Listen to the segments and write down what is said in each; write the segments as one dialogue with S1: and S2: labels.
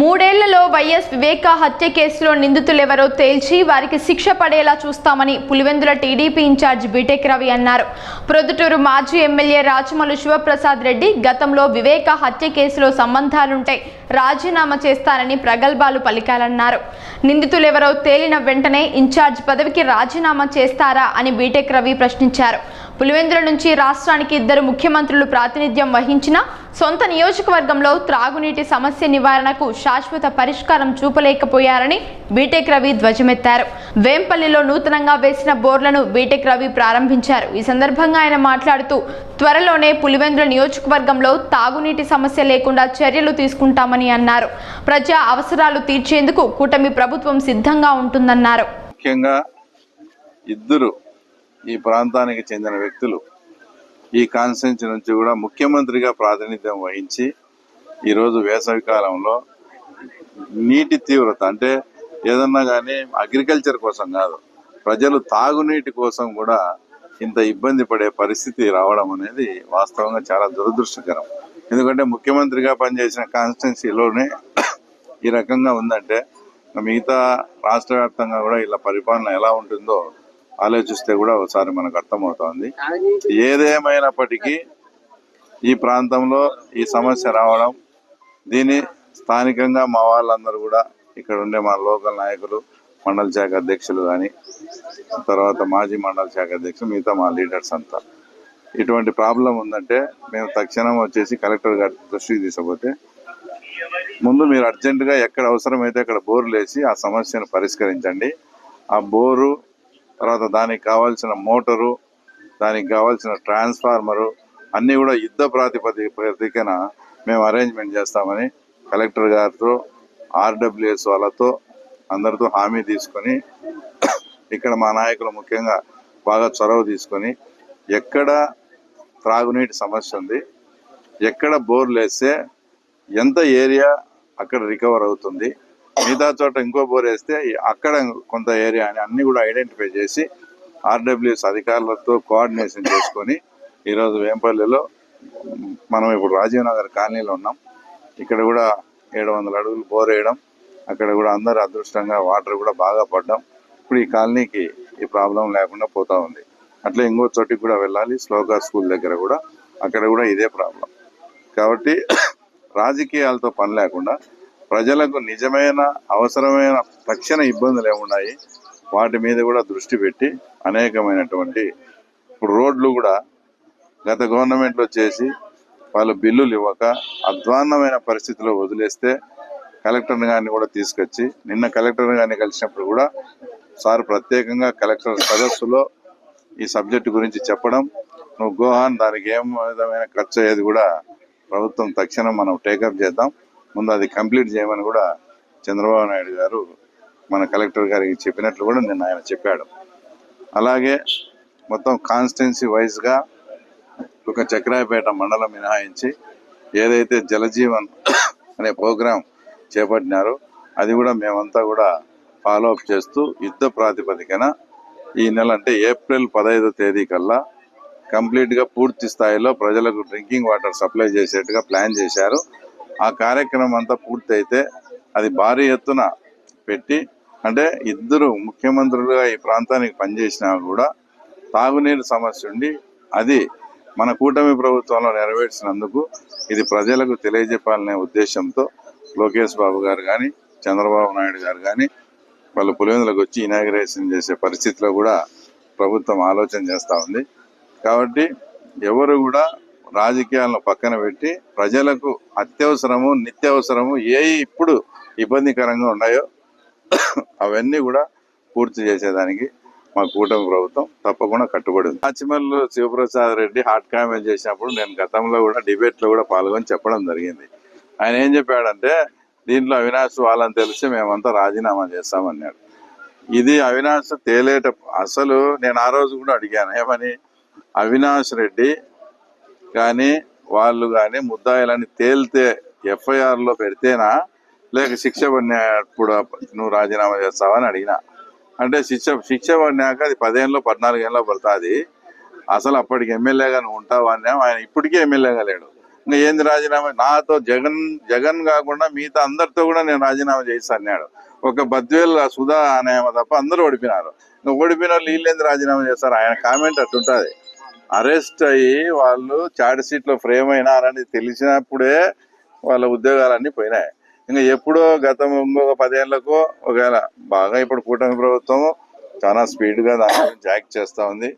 S1: మూడేళ్ళలో YS వివేక హత్య కేసులో నిందితులెవరో తేల్చి వారికి శిక్ష పడేలా చూస్తామని Pulivendula TDP incharge BTech Ravi అన్నారు. ప్రొద్దుటూరు మాజీ ఎమ్మెల్యే రాచమల్లు శివప్రసాద్ రెడ్డి గతంలో వివేక హత్య కేసులో సంబంధాలుంటే రాజీనామా చేస్తానని ప్రగల్భాలు పలికాలన్నారు. నిందితులెవరో తేలిన వెంటనే ఇన్ఛార్జ్ పదవికి రాజీనామా చేస్తారా అని బీటెక్ రవి ప్రశ్నించారు. పులివెందుల నుంచి రాష్ట్రానికి ఇద్దరు ముఖ్యమంత్రులు ప్రాతినిధ్యం వహించిన సొంత నియోజకవర్గంలో త్రాగునీటి సమస్య నివారణకు శాశ్వత పరిష్కారం చూపలేకపోయారని బీటెక్ రవి ధ్వజమెత్తారు. వేంపల్లిలో నూతనంగా వేసిన బోర్లను బీటెక్ రవి ప్రారంభించారు. ఈ సందర్భంగా ఆయన మాట్లాడుతూ త్వరలోనే పులివెందుల నియోజకవర్గంలో తాగునీటి సమస్య లేకుండా చర్యలు తీసుకుంటామని అన్నారు. ప్రజా అవసరాలు తీర్చేందుకు కూటమి ప్రభుత్వం సిద్ధంగా ఉంటుందన్నారు.
S2: ముఖ్యంగా ఇద్దరు ఈ ప్రాంతానికి చెందిన వ్యక్తులు ఈ కాన్స్టిట్యున్సీ నుంచి కూడా ముఖ్యమంత్రిగా ప్రాతినిధ్యం వహించి ఈరోజు వేసవి కాలంలో నీటి తీవ్రత అంటే ఏదన్నా కానీ అగ్రికల్చర్ కోసం కాదు ప్రజలు తాగునీటి కోసం కూడా ఇంత ఇబ్బంది పడే పరిస్థితి రావడం అనేది వాస్తవంగా చాలా దురదృష్టకరం. ఎందుకంటే ముఖ్యమంత్రిగా పనిచేసిన కాన్స్టిట్యున్సీలోనే ఈ రకంగా ఉందంటే మిగతా రాష్ట్ర వ్యాప్తంగా కూడా ఇలా పరిపాలన ఎలా ఉంటుందో ఆలోచిస్తే కూడా ఒకసారి మనకు అర్థమవుతోంది. ఏదేమైనప్పటికీ ఈ ప్రాంతంలో ఈ సమస్య రావడం దీన్ని స్థానికంగా మా వాళ్ళందరూ కూడా ఇక్కడ ఉండే మా లోకల్ నాయకులు మండల శాఖ అధ్యక్షులు కానీ తర్వాత మాజీ మండల శాఖ అధ్యక్షులు మిగతా మా లీడర్స్ అంతా. ఇటువంటి ప్రాబ్లం ఉందంటే మేము తక్షణం వచ్చేసి కలెక్టర్ గారి దృష్టికి తీసుకుపోతే ముందు మీరు అర్జెంటుగా ఎక్కడ అవసరమైతే అక్కడ బోర్లు వేసి ఆ సమస్యను పరిష్కరించండి. ఆ బోరు తర్వాత దానికి కావాల్సిన మోటరు దానికి కావాల్సిన ట్రాన్స్ఫార్మరు అన్నీ కూడా యుద్ధ ప్రాతిపదికన మేము అరేంజ్మెంట్ చేస్తామని కలెక్టర్ గారితో ఆర్డబ్ల్యూఎస్ వాళ్ళతో అందరితో హామీ తీసుకొని ఇక్కడ మా నాయకులు ముఖ్యంగా బాగా చొరవ తీసుకొని ఎక్కడ త్రాగునీటి సమస్య ఉంది ఎక్కడ బోర్లు వేస్తే ఎంత ఏరియా అక్కడ రికవర్ అవుతుంది మిగతా చోట ఇంకో బోర్ వేస్తే అక్కడ కొంత ఏరియా అని అన్ని కూడా ఐడెంటిఫై చేసి ఆర్డబ్ల్యూఎస్ అధికారులతో కోఆర్డినేషన్ చేసుకొని ఈరోజు వేంపల్లిలో మనం ఇప్పుడు రాజీవ్ నగర్ కాలనీలో ఉన్నాం. ఇక్కడ కూడా ఏడు వందల అడుగులు బోర్ వేయడం అక్కడ కూడా అందరు అదృష్టంగా వాటర్ కూడా బాగా పడ్డాం. ఇప్పుడు ఈ కాలనీకి ఈ ప్రాబ్లం లేకుండా పోతా ఉంది. అట్లా ఇంకో చోటికి కూడా వెళ్ళాలి శ్లోకా స్కూల్ దగ్గర కూడా. అక్కడ కూడా ఇదే ప్రాబ్లం. కాబట్టి రాజకీయాలతో పని లేకుండా ప్రజలకు నిజమైన అవసరమైన తక్షణ ఇబ్బందులు ఏమున్నాయి? వాటి మీద కూడా దృష్టి పెట్టి అనేకమైనటువంటి ఇప్పుడు రోడ్లు కూడా గత గవర్నమెంట్లో చేసి వాళ్ళు బిల్లులు ఇవ్వక అధ్వాన్నమైన పరిస్థితిలో వదిలేస్తే కలెక్టర్ గారిని కూడా తీసుకొచ్చి నిన్న కలెక్టర్ గారిని కలిసినప్పుడు కూడా సార్ ప్రత్యేకంగా కలెక్టర్ సదస్సులో ఈ సబ్జెక్టు గురించి చెప్పడం నువ్వు గోహాన్ దానికి ఏం విధమైన ఖర్చు అయ్యేది కూడా ప్రభుత్వం తక్షణం మనం టేకప్ చేద్దాం. ముందు అది కంప్లీట్ చేయమని కూడా చంద్రబాబు నాయుడు గారు మన కలెక్టర్ గారికి చెప్పినట్లు కూడా నిన్న ఆయన చెప్పాడు. అలాగే మొత్తం కాన్స్టిట్యున్సీ వైజ్గా ఒక చక్రాయపేట మండలం మినహాయించి ఏదైతే జలజీవన్ అనే ప్రోగ్రాం చేపట్టినారో అది కూడా మేమంతా కూడా ఫాలో అప్ చేస్తూ యుద్ధ ప్రాతిపదికన ఈ నెల అంటే ఏప్రిల్ పదహైదో తేదీ కల్లా కంప్లీట్గా పూర్తి స్థాయిలో ప్రజలకు డ్రింకింగ్ వాటర్ సప్లై చేసేట్టుగా ప్లాన్ చేశారు. ఆ కార్యక్రమం అంతా పూర్తయితే అది భారీ ఎత్తున పెట్టి అంటే ఇద్దరు ముఖ్యమంత్రులుగా ఈ ప్రాంతానికి పనిచేసినా కూడా తాగునీరు సమస్య ఉండి అది మన కూటమి ప్రభుత్వంలో నెరవేర్చినందుకు ఇది ప్రజలకు తెలియజెప్పాలనే ఉద్దేశంతో లోకేష్ బాబు గారు కానీ చంద్రబాబు నాయుడు గారు కానీ వాళ్ళు పులివెందులకు వచ్చి ఇనాగ్రేషన్ చేసే పరిస్థితిలో కూడా ప్రభుత్వం ఆలోచన చేస్తూ ఉంది. కాబట్టి ఎవరు కూడా రాజకీయాలను పక్కన పెట్టి ప్రజలకు అత్యవసరము నిత్యవసరము ఏ ఇప్పుడు ఇబ్బందికరంగా ఉన్నాయో అవన్నీ కూడా పూర్తి చేసేదానికి మా కూటమి ప్రభుత్వం తప్పకుండా కట్టుబడి ఉంది. ఆచిమల్లు శివప్రసాద్ రెడ్డి హాట్ కామెంట్ చేసినప్పుడు నేను గతంలో కూడా డిబేట్లో కూడా పాల్గొని చెప్పడం జరిగింది. ఆయన ఏం చెప్పాడంటే దీంట్లో అవినాష్ వాళ్ళని తెలిసి మేమంతా రాజీనామా చేస్తామన్నాడు. ఇది అవినాష్ తేలేట అసలు నేను ఆ రోజు కూడా అడిగాను ఏమని? అవినాష్ రెడ్డి కానీ వాళ్ళు కానీ ముద్దాయిలని తేలితే ఎఫ్ఐఆర్లో పెడితేనా? లేక శిక్ష పడినప్పుడు నువ్వు రాజీనామా చేస్తావని అడిగిన. అంటే శిక్ష శిక్ష పడినాక అది పదేళ్ళలో పద్నాలుగేళ్ళలో పడుతుంది. అసలు అప్పటికి ఎమ్మెల్యేగా నువ్వు ఉంటావా ఆయన ఇప్పటికీ ఎమ్మెల్యేగా లేడు. ఇంకా ఏంది రాజీనామా? నాతో జగన్ జగన్ కాకుండా మిగతా అందరితో కూడా నేను రాజీనామా చేసి అన్నాడు. ఒక బద్వేల్ సుధా అనే తప్ప అందరూ ఓడిపోయినారు. ఇంకా ఓడిపోయిన వాళ్ళు వీళ్ళేంది రాజీనామా చేస్తారు? ఆయన కామెంట్ అట్టుంటుంది. అరెస్ట్ అయ్యి వాళ్ళు చార్జ్ షీట్లో ఫ్రేమ్ అయినారని తెలిసినప్పుడే వాళ్ళ ఉద్యోగాలన్నీ పోయినాయి. ఇంకా ఎప్పుడో గతం ఇంకొక పదేళ్ళకు ఒకవేళ బాగా ఇప్పుడు కూటమి ప్రభుత్వం చాలా స్పీడ్గా దాని చేస్తూ చేస్తా ఉంది.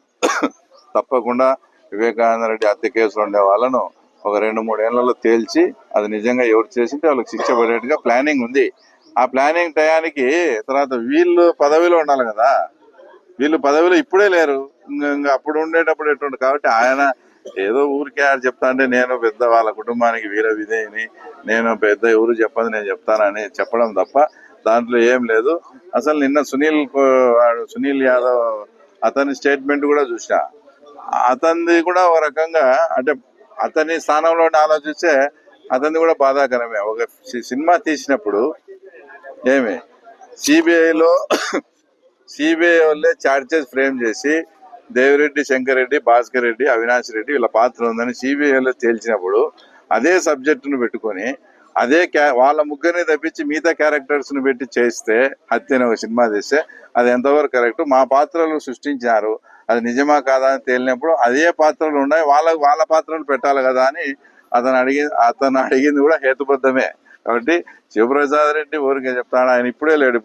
S2: తప్పకుండా వివేకానంద రెడ్డి హత్య కేసులు ఉండే వాళ్ళను ఒక రెండు మూడేళ్ళలో తేల్చి అది నిజంగా ఎవరు చేసింటే వాళ్ళకి శిక్ష పడేట్టుగా ప్లానింగ్ ఉంది. ఆ ప్లానింగ్ టయానికి తర్వాత వీళ్ళు పదవిలో ఉండాలి కదా. వీళ్ళు పదవిలో ఇప్పుడే లేరు. ఇంకా ఇంకా అప్పుడు ఉండేటప్పుడు ఎటువంటి కాబట్టి ఆయన ఏదో ఊరికే ఆడ చెప్తా అంటే నేను పెద్ద వాళ్ళ కుటుంబానికి వీర విధేయని. నేను పెద్ద ఎవరు చెప్పదు నేను చెప్తానని చెప్పడం తప్ప దాంట్లో ఏం లేదు. అసలు నిన్న సునీల్ వాడు సునీల్ యాదవ్ అతని స్టేట్మెంట్ కూడా చూసిన. అతనిది కూడా ఒక రకంగా అంటే అతని స్థానంలో ఆలోచిస్తే అతనిది కూడా బాధాకరమే. ఒక సి- సినిమా తీసినప్పుడు ఏమి? సిబిఐలో సిబిఐ వాళ్ళే చార్జెస్ ఫ్రేమ్ చేసి దేవిరెడ్డి శంకర్ రెడ్డి భాస్కర్ రెడ్డి అవినాష్ రెడ్డి వీళ్ళ పాత్ర ఉందని సిబిఐలో తేల్చినప్పుడు అదే సబ్జెక్టును పెట్టుకొని అదే క్యా వాళ్ళ ముగ్గురిని తప్పించి మిగతా క్యారెక్టర్స్ను పెట్టి చేస్తే హత్య ఒక సినిమా చేస్తే అది ఎంతవరకు కరెక్ట్ మా పాత్రలు సృష్టించారు అది నిజమా కాదా అని తేలినప్పుడు అదే పాత్రలు ఉన్నాయి. వాళ్ళ వాళ్ళ పాత్రలు పెట్టాలి కదా అని అతను అడిగి అతను అడిగింది కూడా హేతుబద్ధమే. కాబట్టి శివప్రసాద్ రెడ్డి ఊరికే చెప్తాడు. ఆయన ఇప్పుడే లేడు